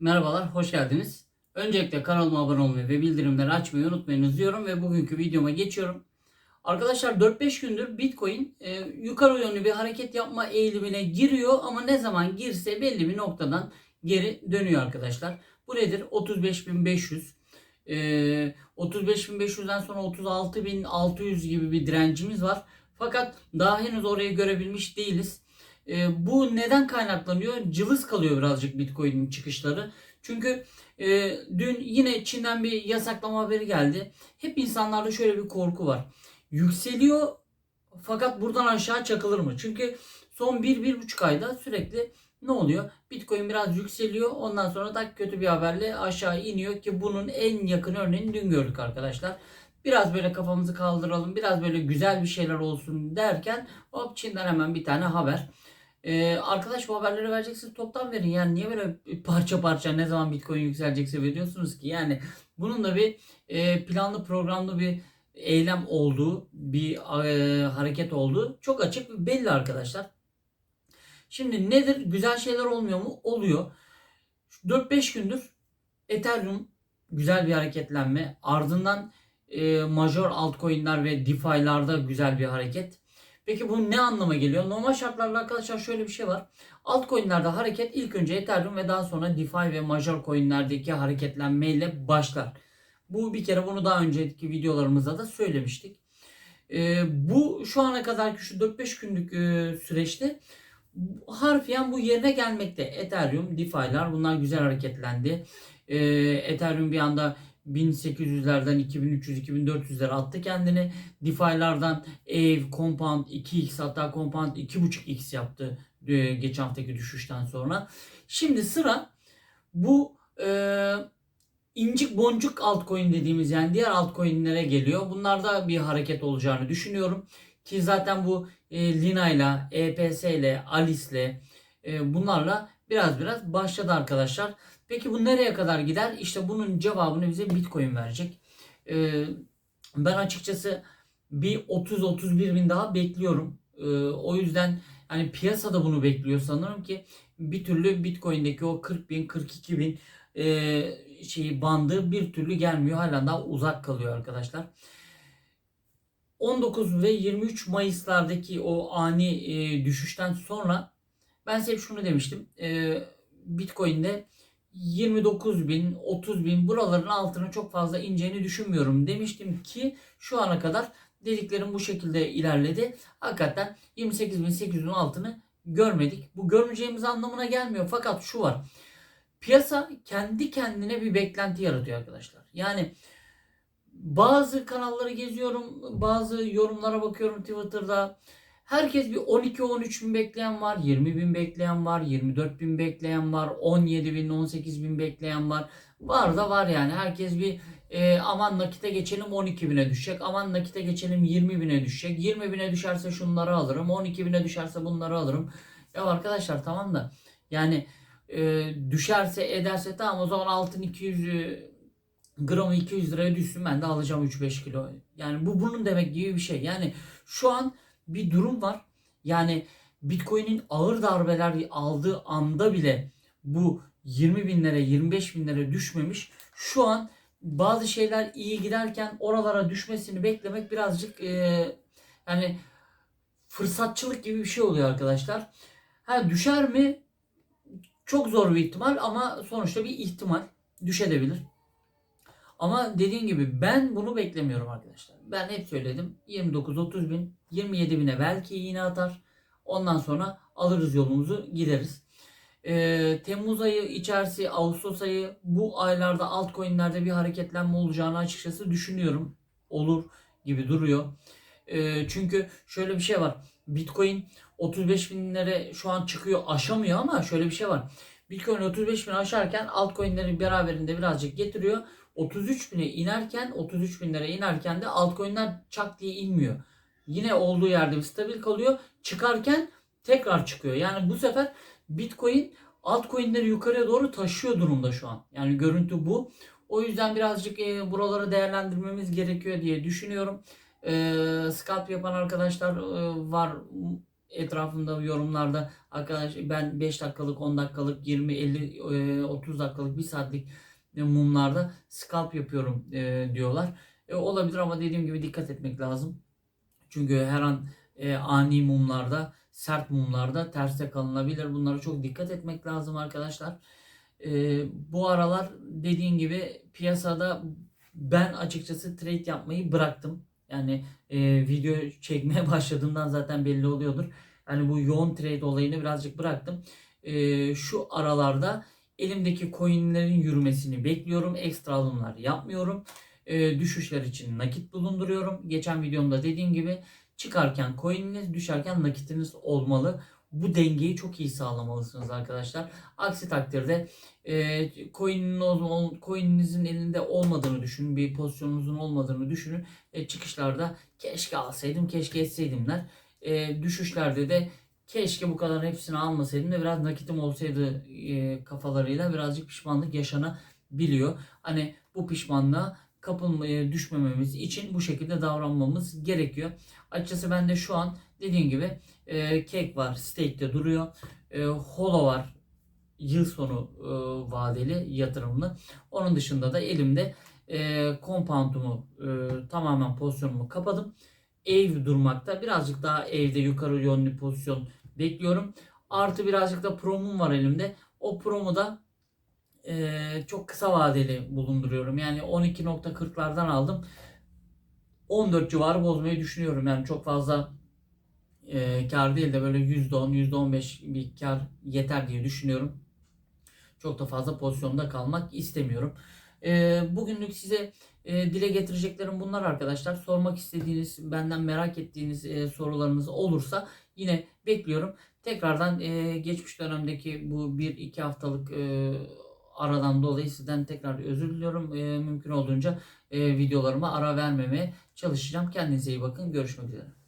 Merhabalar, hoş geldiniz. Öncelikle kanalıma abone olmayı ve bildirimleri açmayı unutmayınız diyorum ve bugünkü videoma geçiyorum. Arkadaşlar 4-5 gündür Bitcoin e, yukarı yönlü bir hareket yapma eğilimine giriyor ama ne zaman girse belli bir noktadan geri dönüyor arkadaşlar. Bu nedir? 35.500 e, 35.500'den sonra 36.600 gibi bir direncimiz var. Fakat daha henüz orayı görebilmiş değiliz. E, bu neden kaynaklanıyor? Cılız kalıyor birazcık Bitcoin'in çıkışları. Çünkü e, dün yine Çin'den bir yasaklama haberi geldi. Hep insanlarda şöyle bir korku var. Yükseliyor fakat buradan aşağı çakılır mı? Çünkü son 1-1,5 ayda sürekli ne oluyor? Bitcoin biraz yükseliyor. Ondan sonra da kötü bir haberle aşağı iniyor ki bunun en yakın örneğini dün gördük arkadaşlar. Biraz böyle kafamızı kaldıralım, biraz böyle güzel bir şeyler olsun derken hop Çin'den hemen bir tane haber. Ee, arkadaş bu haberleri vereceksiniz toptan verin. Yani niye böyle parça parça ne zaman Bitcoin yükselecekse veriyorsunuz ki? Yani bunun da bir e, planlı programlı bir eylem olduğu, bir e, hareket olduğu çok açık belli arkadaşlar. Şimdi nedir? Güzel şeyler olmuyor mu? Oluyor. 4-5 gündür Ethereum güzel bir hareketlenme. Ardından e, major altcoin'ler ve DeFi'larda güzel bir hareket. Peki bu ne anlama geliyor? Normal şartlarda arkadaşlar şöyle bir şey var. Altcoin'lerde hareket ilk önce Ethereum ve daha sonra DeFi ve major coin'lerdeki hareketlenmeyle başlar. Bu bir kere bunu daha önceki videolarımızda da söylemiştik. Ee, bu şu ana kadarki şu 4-5 günlük e, süreçte harfiyen bu yerine gelmekte. Ethereum, DeFi'ler bunlar güzel hareketlendi. Ee, Ethereum bir anda 1800'lerden 2300-2400'lere attı kendini. DeFi'lardan Ave, Compound 2x hatta Compound 2.5x yaptı e, geçen haftaki düşüşten sonra. Şimdi sıra bu e, incik boncuk altcoin dediğimiz yani diğer altcoin'lere geliyor. Bunlarda bir hareket olacağını düşünüyorum. Ki zaten bu e, Lina ile, EPS ile, Alice ile bunlarla biraz biraz başladı arkadaşlar. Peki bu nereye kadar gider? İşte bunun cevabını bize Bitcoin verecek. Ee, ben açıkçası bir 30-31 bin daha bekliyorum. Ee, o yüzden hani piyasada bunu bekliyor sanırım ki bir türlü Bitcoin'deki o 40 bin 42 bin e, şeyi bandı bir türlü gelmiyor. Hala daha uzak kalıyor arkadaşlar. 19 ve 23 Mayıs'lardaki o ani e, düşüşten sonra ben size şunu demiştim. E, Bitcoin'de 29 bin, 30 bin buraların altına çok fazla ineceğini düşünmüyorum demiştim ki şu ana kadar dediklerim bu şekilde ilerledi. Hakikaten 28.800'ün altını görmedik. Bu görmeyeceğimiz anlamına gelmiyor. Fakat şu var. Piyasa kendi kendine bir beklenti yaratıyor arkadaşlar. Yani bazı kanalları geziyorum, bazı yorumlara bakıyorum Twitter'da. Herkes bir 12-13 bin bekleyen var, 20 bin bekleyen var, 24 bin bekleyen var, 17 bin, 18 bin bekleyen var. Var da var yani. Herkes bir e, aman nakite geçelim 12 bine düşecek, aman nakite geçelim 20 bine düşecek. 20 bine düşerse şunları alırım, 12 bine düşerse bunları alırım. Ya arkadaşlar tamam da yani e, düşerse ederse tamam o zaman altın 200 e, gramı 200 liraya düşsün ben de alacağım 3-5 kilo. Yani bu bunun demek gibi bir şey. Yani şu an bir durum var. Yani Bitcoin'in ağır darbeler aldığı anda bile bu 20 binlere 25 binlere düşmemiş. Şu an bazı şeyler iyi giderken oralara düşmesini beklemek birazcık e, yani fırsatçılık gibi bir şey oluyor arkadaşlar. Ha düşer mi? Çok zor bir ihtimal ama sonuçta bir ihtimal düşebilir. Ama dediğim gibi ben bunu beklemiyorum arkadaşlar. Ben hep söyledim 29-30 bin 27 bine belki iğne atar. Ondan sonra alırız yolumuzu gideriz. Ee, Temmuz ayı içerisi Ağustos ayı bu aylarda altcoin'lerde bir hareketlenme olacağını açıkçası düşünüyorum. Olur gibi duruyor. Ee, çünkü şöyle bir şey var. Bitcoin 35 binlere şu an çıkıyor aşamıyor ama şöyle bir şey var. Bitcoin 35 bin aşarken altcoin'leri beraberinde birazcık getiriyor. 33 bine inerken 33 bin lira inerken de altcoin'ler çak diye inmiyor. Yine olduğu yerde bir stabil kalıyor. Çıkarken tekrar çıkıyor. Yani bu sefer Bitcoin altcoin'leri yukarıya doğru taşıyor durumda şu an. Yani görüntü bu. O yüzden birazcık e, buraları değerlendirmemiz gerekiyor diye düşünüyorum. E, scalp yapan arkadaşlar e, var. etrafımda yorumlarda arkadaş ben 5 dakikalık 10 dakikalık 20 50 e, 30 dakikalık 1 saatlik mumlarda scalp yapıyorum e, diyorlar. E, olabilir ama dediğim gibi dikkat etmek lazım. Çünkü her an e, ani mumlarda, sert mumlarda terste kalınabilir. Bunlara çok dikkat etmek lazım arkadaşlar. E, bu aralar dediğim gibi piyasada ben açıkçası trade yapmayı bıraktım. Yani e, video çekmeye başladığımdan zaten belli oluyordur. Yani bu yoğun trade olayını birazcık bıraktım. E, şu aralarda elimdeki coinlerin yürümesini bekliyorum. Ekstra alımlar yapmıyorum. E, düşüşler için nakit bulunduruyorum. Geçen videomda dediğim gibi çıkarken coin'iniz düşerken nakitiniz olmalı. Bu dengeyi çok iyi sağlamalısınız arkadaşlar. Aksi takdirde e, coin'in coin'inizin elinde olmadığını düşünün. Bir pozisyonunuzun olmadığını düşünün. E, çıkışlarda keşke alsaydım, keşke etseydim der. E, düşüşlerde de keşke bu kadar hepsini almasaydım da biraz nakitim olsaydı e, kafalarıyla birazcık pişmanlık yaşanabiliyor. Hani bu pişmanlığa kapılmaya düşmememiz için bu şekilde davranmamız gerekiyor. Açıkçası ben de şu an dediğim gibi e, cake var, stake'te duruyor. E, holo var, yıl sonu e, vadeli yatırımlı. Onun dışında da elimde e, compound'umu e, tamamen pozisyonumu kapadım. Ev durmakta. Birazcık daha evde yukarı yönlü pozisyon bekliyorum. Artı birazcık da promum var elimde. O promu da e, çok kısa vadeli bulunduruyorum. Yani 12.40'lardan aldım. 14 civarı bozmayı düşünüyorum. Yani çok fazla e, kar değil de böyle %10, %15 bir kar yeter diye düşünüyorum. Çok da fazla pozisyonda kalmak istemiyorum. E, bugünlük size e, dile getireceklerim bunlar arkadaşlar. Sormak istediğiniz, benden merak ettiğiniz e, sorularınız olursa yine bekliyorum. Tekrardan e, geçmiş dönemdeki bu 1-2 haftalık e, aradan dolayı sizden tekrar özür diliyorum. Mümkün olduğunca videolarıma ara vermemeye çalışacağım. Kendinize iyi bakın. Görüşmek üzere.